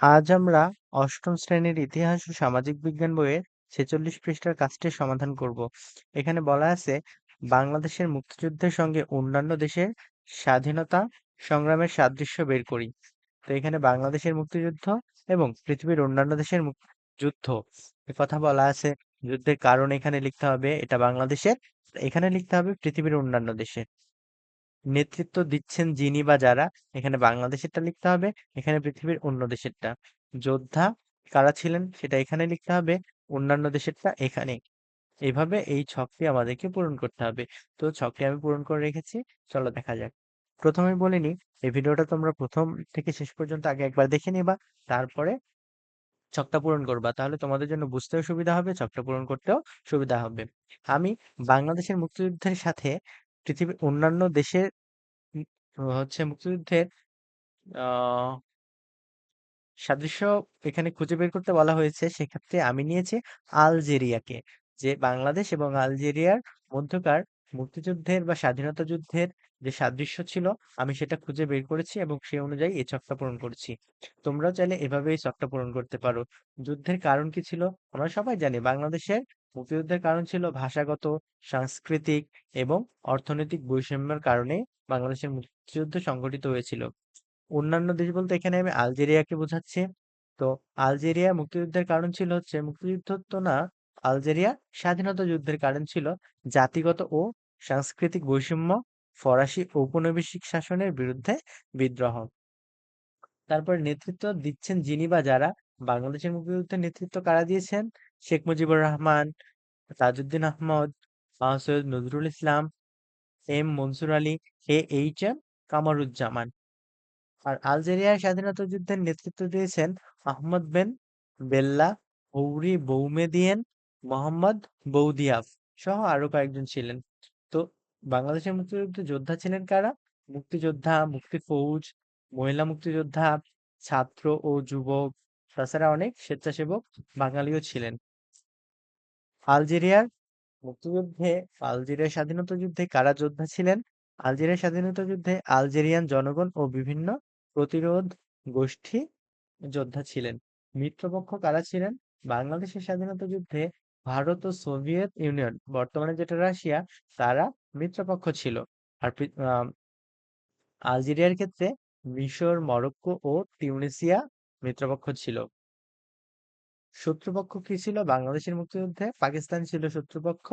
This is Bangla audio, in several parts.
আজ আমরা অষ্টম শ্রেণির ইতিহাস ও সামাজিক বিজ্ঞান বইয়ের ছেচল্লিশ পৃষ্ঠার কাজটির সমাধান করব। এখানে বলা আছে, বাংলাদেশের মুক্তিযুদ্ধের সঙ্গে অন্যান্য দেশের স্বাধীনতা সংগ্রামের সাদৃশ্য বের করি। তো এখানে বাংলাদেশের মুক্তিযুদ্ধ এবং পৃথিবীর অন্যান্য দেশের যুদ্ধ এ কথা বলা আছে, যুদ্ধের কারণ এখানে লিখতে হবে, এটা বাংলাদেশের, এখানে লিখতে হবে পৃথিবীর অন্যান্য দেশের। নেতৃত্ব দিচ্ছেন যিনি বা যারা, এখানে বাংলাদেশেরটা লিখতে হবে, এখানে পৃথিবীর অন্য দেশেরটা। যোদ্ধা কারা ছিলেন সেটা এখানে লিখতে হবে, অন্যান্য দেশেরটা এখানে। এইভাবে এই ছকটি আমাদেরকে পূরণ করতে হবে। তো ছকটি আমি পূরণ করে রেখেছি, চলো দেখা যাক। প্রথমে বলিনি এই ভিডিওটা তোমরা প্রথম থেকে শেষ পর্যন্ত আগে একবার দেখে নিবা, তারপরে ছকটা পূরণ করবা। তাহলে তোমাদের জন্য বুঝতেও সুবিধা হবে, ছকটা পূরণ করতেও সুবিধা হবে। আমি বাংলাদেশের মুক্তিযুদ্ধের সাথে পৃথিবীর অন্যান্য দেশের হচ্ছে মুক্তিযুদ্ধের আহ সাদৃশ্য এখানে খুঁজে বের করতে বলা হয়েছে। সেক্ষেত্রে আমি নিয়েছি আলজেরিয়াকে, যে বাংলাদেশ এবং আলজেরিয়ার মধ্যকার মুক্তিযুদ্ধের বা স্বাধীনতা যুদ্ধের যে সাদৃশ্য ছিল, আমি সেটা খুঁজে বের করেছি এবং সে অনুযায়ী এই ছকটা পূরণ করেছি। তোমরাও চাইলে এভাবে এই ছকটা পূরণ করতে পারো। যুদ্ধের কারণ কি ছিল? আমরা সবাই জানি বাংলাদেশের মুক্তিযুদ্ধের কারণ ছিল ভাষাগত, সাংস্কৃতিক এবং অর্থনৈতিক বৈষম্যের কারণে বাংলাদেশের মুক্তিযুদ্ধ সংঘটিত হয়েছিল। অন্যান্য দেশ বলতে এখানে আমি আলজেরিয়াকে বোঝাচ্ছি। তো আলজেরিয়া মুক্তিযুদ্ধের কারণ ছিল হচ্ছে মুক্তিযুদ্ধ তো না, আলজেরিয়া স্বাধীনতা যুদ্ধের কারণ ছিল। জাতিগত ও সাংস্কৃতিক বৈষম্য, ফরাসি ঔপনিবেশিক শাসনের বিরুদ্ধে বিদ্রোহ। তারপর নেতৃত্ব দিচ্ছেন যিনি বা যারা বাংলাদেশের মুক্তিযুদ্ধের নেতৃত্ব কারা দিয়েছেন? Sheikh Mujibur Rahman, Tajuddin Ahmad Syed Nazrul Islam, M Mansur Ali A H M Kamaruzzaman. আর আলজেরিয়ার স্বাধীনতা যুদ্ধের নেতৃত্ব দিয়েছেন Ahmed Ben Bella Houari Boumediene, Mohamed Boudiaf সহ আরও কয়েকজন ছিলেন। তো বাংলাদেশের মুক্তিযুদ্ধে যোদ্ধা ছিলেন কারা? মুক্তিযোদ্ধা মুক্তি ফৌজ মহিলা মুক্তিযোদ্ধা, ছাত্র ও যুবক তাছাড়া অনেক স্বেচ্ছাসেবক বাঙালিও ছিলেন। আলজেরিয়ার মুক্তিযুদ্ধে, আলজেরিয়ার স্বাধীনতা যুদ্ধে কারা যোদ্ধা ছিলেন? আলজেরিয়ার স্বাধীনতা যুদ্ধে আলজেরিয়ান জনগণ ও বিভিন্ন প্রতিরোধ গোষ্ঠী যোদ্ধা ছিলেন। মিত্রপক্ষ কারা ছিলেন? বাংলাদেশের স্বাধীনতা যুদ্ধে ভারত ও সোভিয়েত ইউনিয়ন, বর্তমানে যেটা রাশিয়া, তারা মিত্রপক্ষ ছিল। আর আলজেরিয়ার ক্ষেত্রে মিশর, মরক্কো ও টিউনিসিয়া মিত্রপক্ষ ছিল। শত্রুপক্ষ কি ছিল? বাংলাদেশের মুক্তিযুদ্ধে পাকিস্তান ছিল শত্রুপক্ষ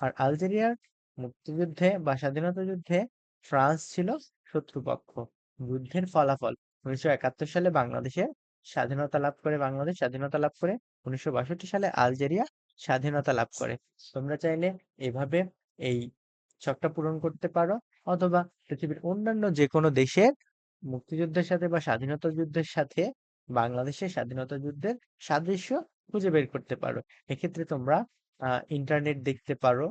আর আলজেরিয়ার মুক্তিযুদ্ধে বা স্বাধীনতা যুদ্ধে ফ্রান্স ছিল শত্রুপক্ষ। যুদ্ধের ফলাফল উনিশশো একাত্তর সালে বাংলাদেশের স্বাধীনতা লাভ করে বাংলাদেশ স্বাধীনতা লাভ করে। উনিশশো বাষট্টি সালে আলজেরিয়া স্বাধীনতা লাভ করে। তোমরা চাইলে এভাবে এই ছকটা পূরণ করতে পারো অথবা পৃথিবীর অন্যান্য যে কোনো দেশের মুক্তিযুদ্ধের সাথে বা স্বাধীনতা যুদ্ধের সাথে বাংলাদেশের স্বাধীনতা যুদ্ধের সাদৃশ্য খুঁজে বের করতে পারো। এক্ষেত্রে তোমরা ইন্টারনেট দেখতে পারো